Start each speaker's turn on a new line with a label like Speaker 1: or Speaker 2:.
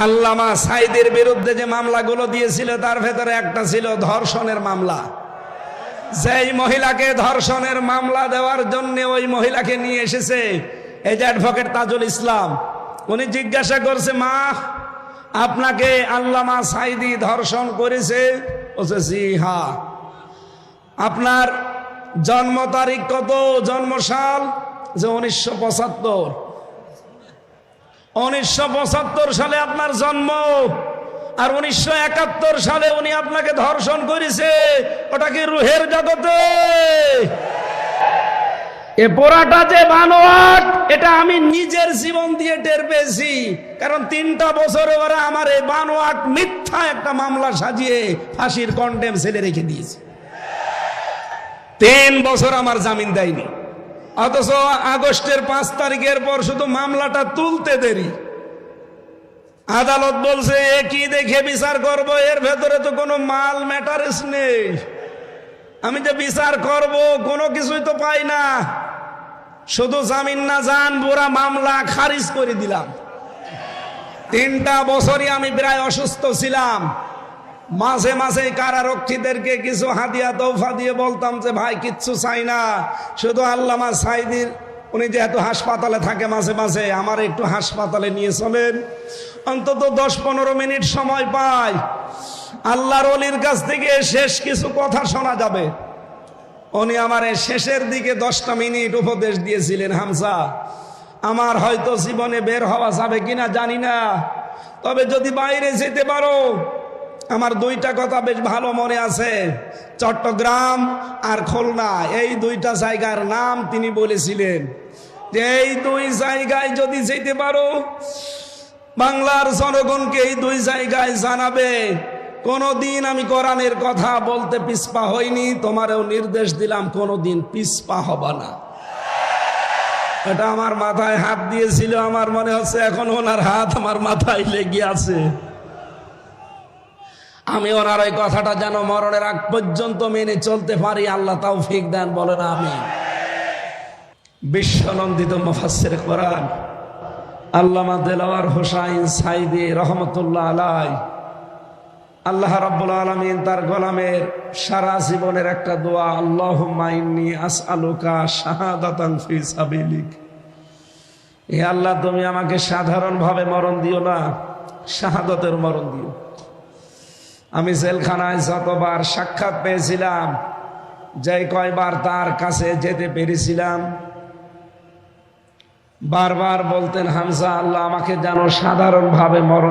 Speaker 1: আল্লামা সাইদের বিরুদ্ধে যে মামলাগুলো দিয়েছিল, তার ভেতরে একটা ছিল ধর্ষণের মামলা। যেই মহিলাকে ধর্ষণের মামলা দেওয়ার জন্য ওই মহিলাকে নিয়ে এসেছে, এই যে অ্যাডভোকেট তাজুল ইসলাম। উনি জিজ্ঞাসা করছে, মা, আপনাকে আল্লামা সাইদি ধর্ষণ করেছে? বলছে জি, হা। আপনার জন্ম তারিখ কত? জন্ম সাল যে উনিশশো পঁচাত্তর। উনিশশো পঁচাত্তর সালে আপনার জন্ম আর উনিশশো একাত্তর সালে উনি আপনাকে ধর্ষণ করেছে। ওটা কি রুহের জগতে? এ পোড়াটা যে বানোয়াট, এটা আমি নিজের জীবন দিয়ে টের পেয়েছি। কারণ তিনটা বছরে ওরা আমার এই বানোয়াট মিথ্যা একটা মামলা সাজিয়ে ফাঁসির কন্ডেম ছেলে রেখে দিয়েছে। তিন বছর আমার জামিন দেয়নি। অথচ আগস্টের পাঁচ তারিখের পর শুধু মামলাটা তুলতে দেরি। আদালত বলছে এ কি দেখে বিচার করব, এর ভেতরে তো কোনো মাল ম্যাটারেস নেই। আমি যে বিচার করব, কোনো কিছুই তো পাই না। শুধু জামিন না যান পুরা মামলা খারিজ করে দিলাম। তিনটা বছরই আমি প্রায় অসুস্থ ছিলাম। মাঝে মাঝে কারারক্ষীদেরকে কিছু হাদিয়া, তৌফা দিয়ে বলতাম যে, ভাই, কিচ্ছু চাই না। শুধু আল্লামা সাইদির, উনি যেহেতু হাসপাতালে থাকে মাঝে মাঝে, আমার একটু হাসপাতালে নিয়ে চলেন। অন্তত দশ পনেরো মিনিট সময় পাই। আল্লাহর অলির কাছ থেকে শেষ কিছু কথা শোনা যাবে। উনি আমার শেষের দিকে দশটা মিনিট উপদেশ দিয়েছিলেন হামসা আমার হয়তো জীবনে বের হওয়া যাবে কিনা জানি না। তবে যদি বাইরে যেতে পারো আমার দুইটা কথা বেশ ভালো মনে আছে। চট্টগ্রাম আর খুলনা, এই দুইটা জায়গার নাম তিনি বলেছিলেন। এই দুই জায়গায় যদি যেতে পারো, বাংলার জনগণকে এই দুই জায়গায় জানাবে। কোনদিন আমি কোরআনের কথা বলতে পিসপা হইনি, তোমারও নির্দেশ দিলাম, কোনদিন পিসপা হবা না। এটা আমার মাথায় হাত দিয়েছিল, আমার মনে হচ্ছে এখন ওনার হাত আমার মাথায় লেগে আছে। আমি ওনার ওই কথাটা যেন মরণের আগ পর্যন্ত মেনে চলতে পারি, আল্লাহ তাও ফিক দেন বলে না আমি বিশ্বনন্দিত মুফাসসির কোরআন, আল্লামা দেলাওয়ার হোসাইন সাইদি রহমতুল্লাহ আলাই আল্লাহ রাব্বুল আলামিন তার গোলামের সারা জীবনের একটা দোয়া আল্লাহ আল্লাহুম্মা ইন্নী আসআলুকা শাহাদাতান ফি সাবিলিক। হে আল্লাহ, তুমি আমাকে সাধারণভাবে মরণ দিও না, শাহাদতের মরণ দিও। আমি জেলখানায় যতবার সাক্ষাৎ পেয়েছিলাম যে কয়বার তার কাছে যেতে পেরেছিলাম, বারবার বলতেন, হামজা, আল্লাহ আমাকে যেন সাধারণভাবে মরণ